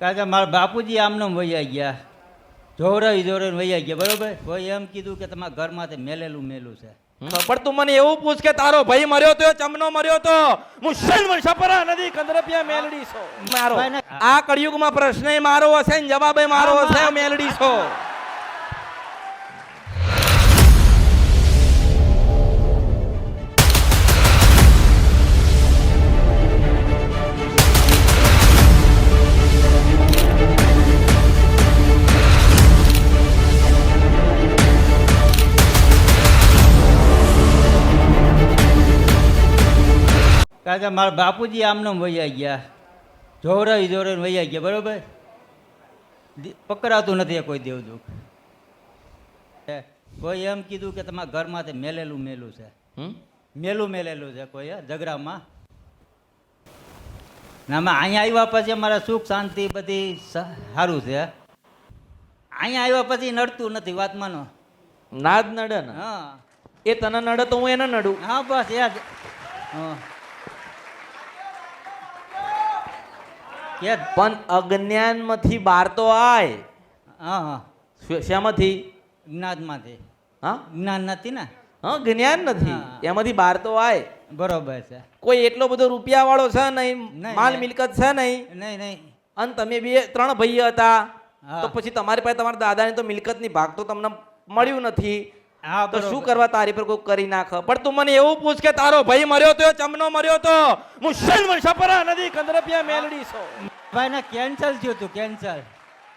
કારણ કે મારા બાપુજી આમનો વૈયા ગયા. જોવરાવી જોવરાવીને વૈયા ગયા. બરોબર? કોઈ એમ કીધું કે તમારા ઘરમાંથી મેલેલું મેલું છે. પણ તું મને એવું પૂછ કે તારો ભાઈ મર્યો તો ચમનો મર્યો તો? મુસલમાન સપરા નદી કંદરપિયા મેલડી છો. મારો. આ કળિયુગમાં પ્રશ્ન મારો હશે ને જવાબ મારો હશે મેલડી છો. કે મારા બાપુજી આમને વૈયા ગયા. જોવરાવી જોવરાવીને વૈયા ગયા બરોબર? પકડાતું નથી કોઈ દેવદુખ કોઈ એમ કીધું કે તમારા ઘરમાંથી મેલેલું મેલું છે? મેલું મેલેલું છે કોઈ ઝઘડામાં? ના આમાં અહીંયા આવ્યા પછી અમારા સુખ શાંતિ બધી સારું છે. અહીંયા આવ્યા પછી નડતું નથી વાત માનો. ના જ નડે ને. હા. એ તને નડે તો હું એને નડું. હા બસ એ જ. હા. કે પણ અજ્ઞાનમાંથી બહાર તો આય. હા હા. શામાંથી? જ્ઞાનમાંથી. હા? જ્ઞાન નથી ને? હા જ્ઞાન નથી. એમાંથી બહાર તો આય. બરોબર છે. કોઈ એટલો બધો રૂપિયા વાળો છે નહીં માલ મિલકત છે નહીં. નહીં નહીં. અને તમે બે ત્રણ ભાઈ હતા તો પછી તમારી પાસે તમારા દાદાની તો મિલકતની ભાગ તો તમને મળ્યું નથી. તો શું કરવા તારી પર કોઈ કરી નાખ પણ તું મને એવું પૂછ કે તારો ભાઈ મર્યો તો ચમનો મર્યો તો? મુસલમાન છપરા નદી કંદરપિયા મેલડી છો? ભાઈ ને કેન્સલ થયું તું કેન્સલ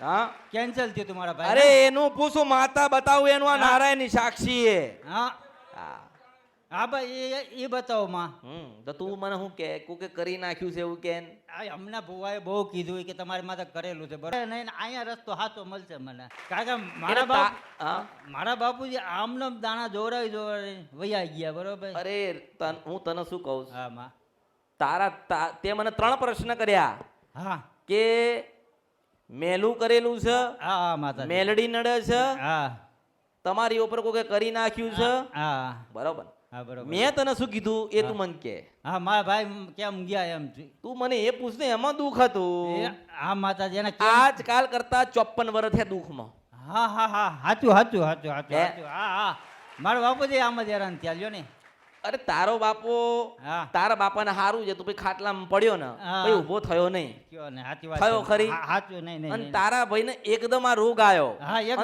હા? કેન્સલ થયું તું મારા ભાઈ અરે એનું પૂછું માતા બતાવું એનું આ નારાયણની સાક્ષી એ. હા. હા. હા ભાઈ એ એ બતાવો માં. હમ તો તું મને શું કે? કોકે કરી નાખ્યું છે એવું કે આ હમણાં ભુવાએ બહુ કીધું કે તમારી માથે કરેલું છે બરાબર? નહીં ને અહીંયા રસ્તો સાચો મળશે મને. કારણ કે મારા બાપ. મારા બાપુજી આમનો દાણા જોરાવી જોરાવી વૈયા ગયા બરોબર? અરે તન- હું તને શું કહું છું? હા માં. તારા તે મને ત્રણ પ્રશ્ન કર્યા. હા. કે મેલું કરેલું છે? હા માતા મેલડી નડે છે? હા. તમારી ઉપર કોકે કરી નાખ્યું છે? હા. બરોબર. મેં તને શું કીધું? એ તું મને કે. હા મારા ભાઈ કેમ ગયા એમ છે. તું મને એ પૂછ ને એમાં દુઃખ હતું? હા માતાજી એને આજકાલ કરતા ચોપન વર્ષ થયા દુઃખમાં હા હા હા. સાચું સાચું સાચું સાચું હા હા. મારા બાપુજી આમ જ હેરાન થયા લ્યો ને. અરે તારો બાપો તારા બાપાને હારું છે તું ભાઈ ખાટલામાં પડ્યો ને ભાઈ ઊભો થયો નહીં. થયો. ખરી? અને. તારા ભાઈને એકદમ આ રોગ આવ્યો.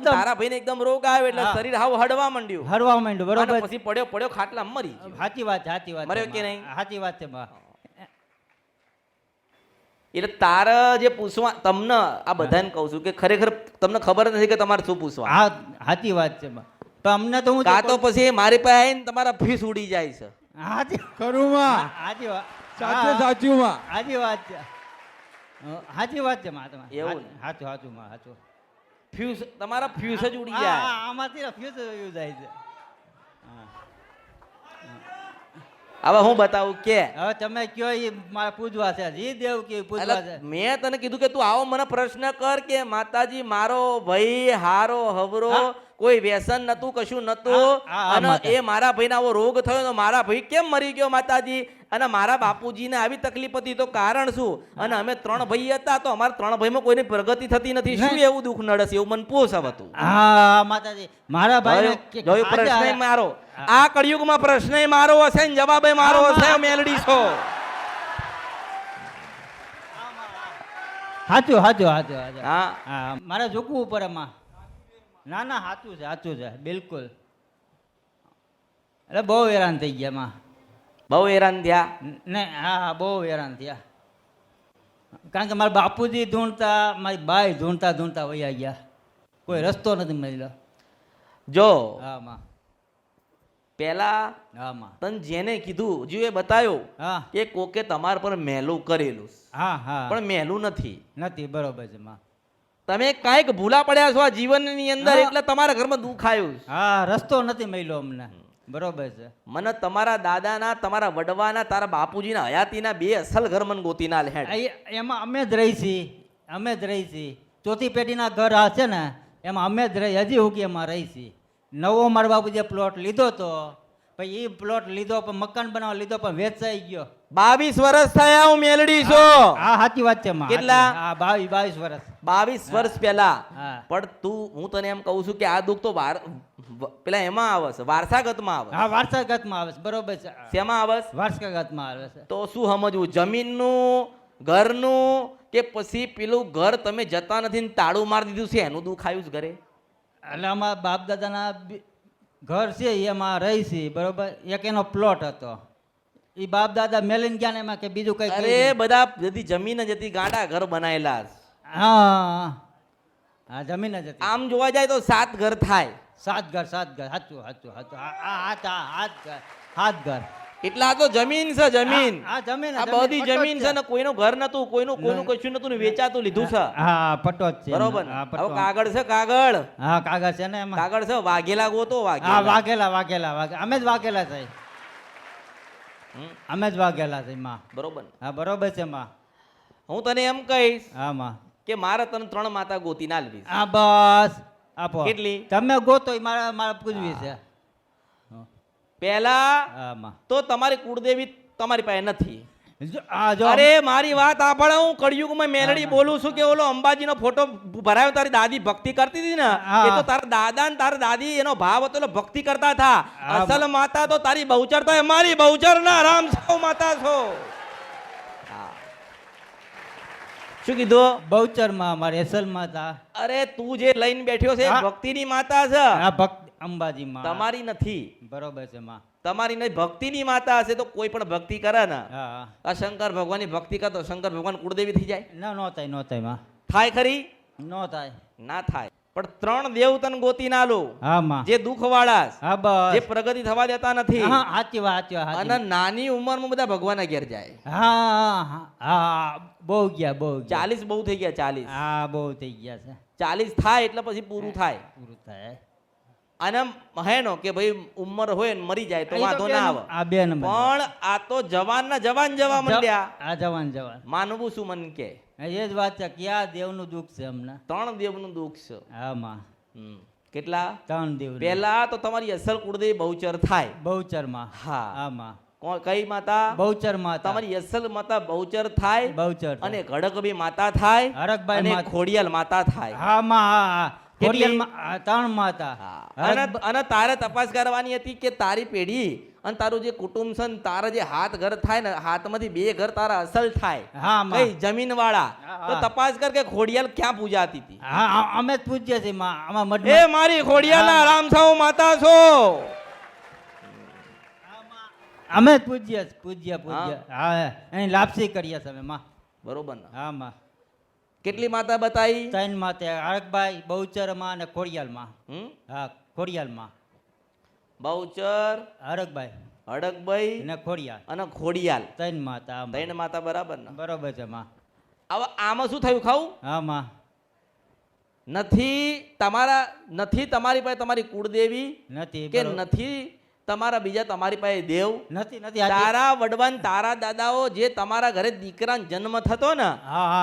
તારા ભાઈને એકદમ રોગ આવ્યો એટલે શરીર હાવ હડવા માંડ્યું. હડવા માંડ્યું બરોબર. પછી પડ્યો પડ્યો ખાટલા મરી સાચી વાત સાચી વાત મર્યો કે નહીં? સાચી વાત છે એટલે તારા જે પૂછવા તમને આ બધાને કહું છું કે ખરેખર તમને ખબર નથી કે તમારે શું પૂછવા. હા સાચી વાત છે બા. તો અમને તો હું કા તો પછી મારી પાસે આવીને તમારા ફીસ ઉડી જાય છે. હાજી ખરું માં સાચી વાત. સાચે સાચું માં હાજી વાત છે. હાજી સાચી વાત છે માં તમારી. એવું સાચું સાચું માં સાચું ફ્યુઝ તમારા ફ્યુઝ જ ઉડી હા, જાય. આમાંથી ફ્યુઝ ઉડી જાય છે. હા. હવે હું બતાવું કે હવે તમે કયો એ મારે પૂજવા છે? જી દેવ કે પૂજવા છે? મેં તને કીધું કે તું આવો મને પ્રશ્ન કર કે માતાજી મારો ભાઈ હારો હવરો. કોઈ વ્યસન નતું કશું નતું અને એ મારા ભાઈને આવો રોગ થયો તો મારા ભાઈ કેમ મરી ગયો માતાજી? અને મારા બાપુજીને આવી તકલીફ હતી તો કારણ શું? અને અમે ત્રણ ભાઈ હતા તો અમારા ત્રણ ભાઈમાં કોઈની પ્રગતિ થતી નથી. શું એવું દુઃખ નડે એવું મન પોસાવ હતું હા માતાજી. મારા ભાઈ પ્રશ્ન મારો. આ કળિયુગમાં પ્રશ્ન મારો હશે ને જવાબ મારો હશે. મેલડી છો. સાચું સાચું સાચું હા. મારે ઝૂકવું પડે માં ના ના સાચું છે સાચું છે બિલકુલ. એટલે બહુ હેરાન થઈ ગયા માં બહુ હેરાન થયા? ને હા હા બહુ હેરાન થયા. કારણ કે મારા બાપુજી ધૂણતા મારી બાઈ ધૂણતા ધૂણતા વયા ગયા. કોઈ રસ્તો નથી મળ્યો. જો હા માં પેલા તને જેને કીધું જે એ બતાવ્યો કે કોકે તમારા પર મહેલું કરેલું. હા હા. પણ મહેલું નથી. નથી બરોબર છે માં. તમે કાંઈક ભૂલા પડ્યા છો આ જીવનની અંદર એટલે તમારા ઘરમાં દુઃખ આવ્યું હા રસ્તો નથી મળ્યો અમને. બરોબર છે. મને તમારા દાદાના તમારા વડવાના તારા બાપુજીના હયાતીના બે અસલ ઘર મને ગોતીના એ- એમાં અમે જ રહી છીએ. અમે જ રહી છીએ. ચોથી પેઢીના ઘર આ છે ને એમાં અમે જ રહી હજી હુકી એમાં રહી છીએ. નવો મારા બાપુ જે પ્લોટ લીધો તો પછી એ પ્લોટ લીધો પણ મકાન બનાવવા લીધો પણ વેચાઈ ગયો. બાવીસ વર્ષ થયા હું મેલડી છું. હા સાચી વાત છે કેટલા? હા બાવીસ બાવીસ વર્ષ. બાવીસ વર્ષ પહેલા. પણ તું હું તને એમ કહું છું કે આ દુઃખ તો વાર પેલા એમાં આવે છે વારસાગતમાં આવે હા વારસાગતમાં આવે છે બરોબર છે. શેમાં આવે છે? વારસાગતમાં આવે છે. તો શું સમજવું? જમીનનું ઘરનું કે પછી પેલું ઘર તમે જતા નથી ને તાળું મારી દીધું છે એનું દુઃખ આવ્યું છે ઘરે? એટલે અમારા બાપ દાદાના ઘર છે એમાં રહી છે બરોબર? એક એનો પ્લોટ હતો. એ બાપ દાદા મેલીન ગયા ને એમાં કે બીજું કઈ અરે બધા બધી જમીન જ હતી ગાંડા ઘર બનાયેલા છે. હા. હા જમીન જ હતી. આમ જોવા જાય તો સાત ઘર થાય. સાત ઘર સાત ઘર. સાચું સાચું સાચું. હાથ હાથ ઘર હાથ ઘર. એટલા તો જમીન છે જમીન. આ જમીન આ બધી જમીન છે ને કોઈનું ઘર નતું કોઈનું કોઈનું કશું નતું ને વેચાતું લીધું છે. હા પટો જ છે. બરોબર હા હવે કાગળ છે કાગળ. હા કાગળ છે ને એમાં. કાગળ છે વાઘેલા ગોતો હા વાઘેલા વાઘેલા વાઘેલા અમે જ વાઘેલા છે. અમે જ વાઘેલા છે માં. બરોબર હા બરોબર છે માં. હું તને એમ કહીશ હા માં. કે મારે તને ત્રણ માતા ગોતી ના લેવી. હા બસ. આપો. કેટલી? તમે ગોતો મારા મારા પૂજવી છે. પહેલા તો તમારી કુળદેવી તમારી પાસે નથી. અરે મારી વાત આપણે હું કળિયુગમાં મેલડી બોલું છું કે ઓલો અંબાજીનો ફોટો ભરાયો તારી દાદી ભક્તિ કરતી હતી ને? એ તો તારા દાદા ને તારા દાદી એનો ભાવ હતો એટલે ભક્તિ કરતા હતા. અસલ માતા તો તારી બહુચર તો મારી બહુચર ના રામ સૌ માતા છો હા. શું કીધું? બહુચરમાં અમારે એસલ માતા. અરે તું જે લઈને બેઠ્યો છે. ભક્તિની માતા છે. આ ભક્ત અંબાજી માં. તમારી નથી. બરોબર છે માં. તમારી નહીં ભક્તિની માતા હશે તો કોઈ પણ ભક્તિ કરે ને. આ શંકર ભગવાનની ભક્તિ કરતો શંકર ભગવાન કુળદેવી થઈ જાય. ના નો થાય નો થાયમાં. થાય ખરી? નો થાય. ના થાય. પણ ત્રણ દેવ તને ગોતી ના લો જે દુઃખ વાળા હા જે પ્રગતિ થવા દેતા નથી. હા સાચી વાત સાચી વાત અને નાની ઉંમરમાં બધા ભગવાન ઘેર જાય. હા હા હા બહુ ગયા બહુ ચાલીસ બહુ થઈ ગયા ચાલીસ. હા બહુ થઈ ગયા છે. ચાલીસ થાય એટલે પછી પૂરું થાય. પૂરું થાય. અને હેનો કે ભાઈ ઉંમર હોય ને મરી જાય તો વાંધો ના આવે. આ બે નંબર પણ આ તો જવાન ના જવાન જવા માંડ્યા. આ જવાન જવાન. માનવું શું મન કે? એ જ વાત છે ક્યાં દેવનું દુઃખ છે અમને ત્રણ દેવનું દુઃખ છે. હા માં. કેટલા? ત્રણ દેવ પહેલા તો તમારી અસલ કુળદેવી બહુચર થાય. બહુચરમાં હા. હા માં. કઈ માતા? બહુચરમાં તમારી અસલ માતા બહુચર થાય બહુચર અને ગડકબી માતા થાય હરકભાઈ અને માતા. ખોડિયાલ માતા થાય. હા માં હા હા. કેટલી? ખોડિયારમાં આ ત્રણ માતા હા. અને અને તારે તપાસ કરવાની હતી કે તારી પેઢી અને તારું જે કુટુંબ છે તારા જે હાથ ઘર થાય ને હાથમાંથી બે ઘર તારા અસલ થાય. કઈ જમીન વાળા તો તપાસ કર કે ખોડિયાલ ક્યાં પૂજાતી હતી? અમે જ પૂજ્ય છે એ મારી ખોડિયાલના રામ સાઉ માતા છો. અમે જ પૂજ્ય પૂજ્ય પૂજ્ય. હા. લાપસી કરીએ છીએ અમે માં. બરોબર હા માં. કેટલી માતા બતાવી ત્રણ માતા હરકભાઈ બહુચરમાં અને ખોડિયાલમાં. હમ? હા ખોડિયાલમાં. બહુચર હરકભાઈ હડકભાઈ અને ખોડિયાલ. અને ખોડિયાલ. ત્રણ માતા. ત્રણ માતા બરાબર ને? બરોબર છે માં. હવે આમાં શું થયું ખાવું? હા માં. નથી તમારા નથી તમારી પાસે તમારી કુળદેવી નથી કે નથી તમારા બીજા તમારી પાસે દેવ નથી નથી તારા વડવાન તારા દાદાઓ જે તમારા ઘરે દીકરા જન્મ થતો ને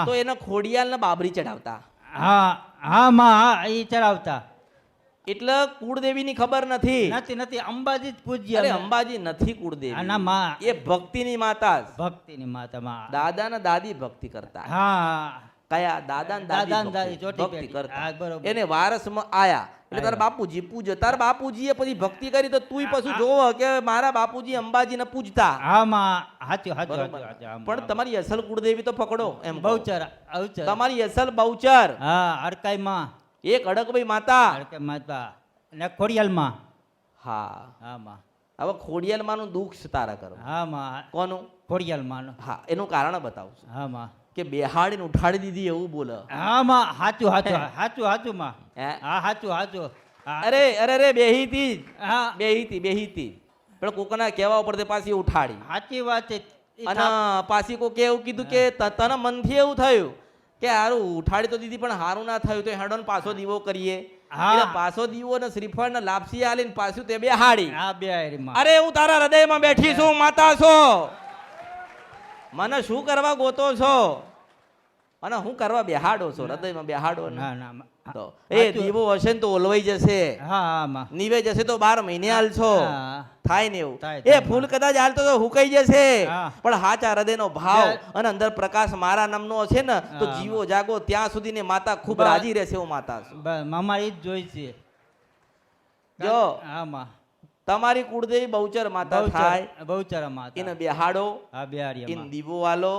તો એને ખોડિયાલ ને બાબરી ચડાવતા. હા હા માં હા એ ચડાવતા. એટલે કુળદેવીની ખબર નથી. નથી નથી અંબાજી જ પૂજ્ય અરે અંબાજી નથી કુળદેવી. ના માં એ ભક્તિની માતા ભક્તિ ભક્તિની માતા માં. દાદા ને દાદી ભક્તિ કરતા. હા. કયા? દાદા ને દાદા ને ભક્તિ- ભક્તિ. કરતા. એને વારસમાં આયા. એટલે તારા બાપુજી પૂજે તારા બાપુજીએ પછી ભક્તિ કરી તો તુંય પછી જોવો કે મારા બાપુજી અંબાજીને પૂજતા. હા માં હાચું હાચું પણ તમારી અસલ કુળદેવી તો પકડો એમ. બહુચર તમારી અસલ બહુચર. હા અડકાઈ માં એક અડકભાઈ માતા. માતા અને ખોડિયાલમાં હા હા. માં હવે ખોડિયાલમાંનું દુઃખ તારા કરો હા માં કોનું? ખોડિયાલમાં હા એનું કારણ બતાવું હા માં કે બેહાડીને ઉઠાડી દીધી એવું બોલે. હા માં હાચું હાચું હાચું હાચું માં. હા? હાચું હાચું. અરે અરે અરે બેહીતી. હા. બેહીતી બેહીતી. પણ કોકના કહેવા ઉપર તે પાછી ઉઠાડી. સાચી વાત છે. અને પાછી કોકે એવું કીધું કે તને મનથી એવું થયું કે હારું ઉઠાડી તો દીધી પણ હારું ના થયું. તો હેડો પાછો દીવો કરીએ. પાછો દીવો ને શ્રીફળ ને લાપસી આલીને પાછું તે બે હાડી અરે હું તારા હૃદયમાં બેઠી છું માતા છો. મને શું કરવા ગોતો છો? અને હું કરવા બેહાડો છો? હૃદયમાં બેહાડો ના? ના તો એ દીવો હશે ને તો ઓલવાઈ જશે. હા નીવે જશે તો બાર મહિને હાલશો થાય ને એવું. એ ફૂલ કદાચ હાલતો તો હુકાઈ જશે. પણ હાચા હૃદયનો ભાવ અને અંદર પ્રકાશ મારા નામનો હશે ને તો જીવો જાગો ત્યાં સુધી ને માતા ખૂબ રાજી રહેશે હું માતા મામા એ જ જોઈ છે. જો. હા માં. તમારી કુળદેવી બહુચર માતા થાય. બહુચર માતા. ઇન બેહાડો હા બિહારી ઇન દીવો આલો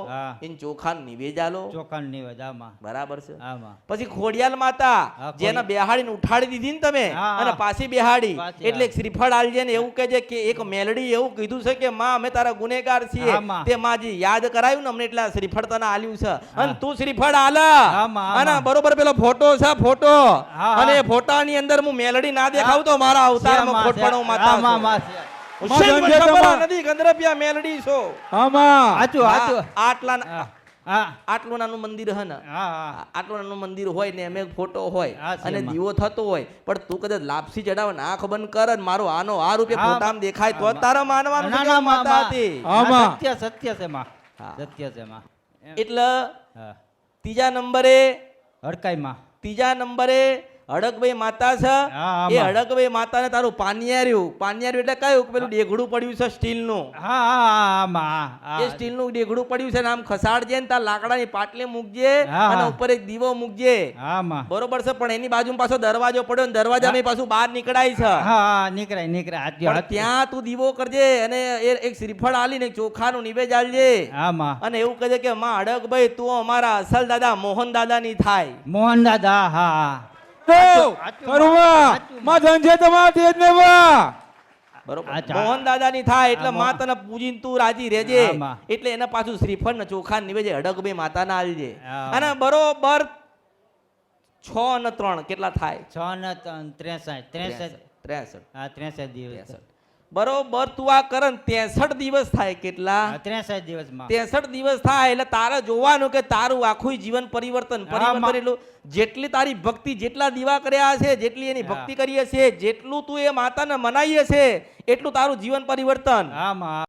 ઇન ચોખાન ચોખા નિવેજ આલો. ચોખાન નિવેદ હા બરાબર છે. આમાં. પછી ખોડિયાલ માતા જેને બેહાડીને ઉઠાડી દીધી ને તમે. અને પાછી બેહાડી. એટલે શ્રીફળ આલજે ને એવું કહેજે કે એક મેલડી એવું કીધું છે કે માં અમે તારા ગુનેગાર છીએ. તે માજી યાદ કરાયું ને અમને એટલા શ્રીફળ તને આલ્યું છે. અને તું શ્રીફળ આલ. અને બરોબર પેલો ફોટો છે ફોટો. અને ફોટા ની ફોટાની અંદર હું મેલડી ના દેખાવ તો મારા અવતારમાં શ્યામા, માતા આટલા નાનું મંદિર હે ને. હા હા. આટલું નાનું મંદિર હોય ને એમ એક ફોટો હોય અને દીવો થતો હોય. પણ તું કદાચ લાપસી ચડાવે ને આંખ બંધ કર મારો આનો આ રૂપે ફોટામાં દેખાય તો તારા માનવાનું. સત્ય સત્ય છે માં. સત્ય છે માં. એટલે ત્રીજા નંબરે હડકાઈ માં. ત્રીજા નંબરે હડકભાઈ માતા છે? એ માં. હડકભાઈ માતાને તારું પાનિયાર્યું. પાનિયાર્યું એટલે કયું? પેલું ડેઘડું પડ્યું છે સ્ટીલનું? એ સ્ટીલનું ડેઘડું પડ્યું છે ને આમ ખસાડજે ને તાર લાકડાની પાટલી મૂકજે અને ઉપર એક દીવો મૂકજે. બરોબર છે પણ એની બાજુ પાછો દરવાજો પડ્યો ને દરવાજામાં પાછું બહાર નીકળાય છે. નીકળાય નીકળાય. ત્યાં તું દીવો કરજે અને એક શ્રીફળ આલીને ચોખા ચોખાનું નિવેદ આલજે. અને એવું કહેજે કે માં હડકભાઈ તું અમારા અસલ દાદા મોહન દાદાની થાય. મોહન દાદા હા. તો કરુણા માં ધનજે તમારા તેજ ને વા બરોબર. મોહન દાદાની થાય એટલે માં તને પૂજીને તું રાજી રહેજે. એટલે એને પાછું શ્રીફળ ને ચોખા નિવેદે અડકભાઈ માતાના આલજે. અને બરોબર છ ને ત્રણ કેટલા થાય? છ ને ત્રેસઠ. ત્રેસઠ ત્રેસઠ. હા ત્રેસઠ દિવસ. ત્રેસઠ. બરોબર તું આ કરન ત્રેસઠ દિવસ થાય કેટલા? ત્રેસઠ દિવસ ત્રેસઠ દિવસ થાય એટલે તારે જોવાનું કે તારું આખું જીવન પરિવર્તન પરિવર્તન એટલું જેટલી તારી ભક્તિ જેટલા દીવા કર્યા છે જેટલી એની ભક્તિ કરી હશે જેટલું તું એ માતાને મનાવી હશે એટલું તારું જીવન પરિવર્તન. હા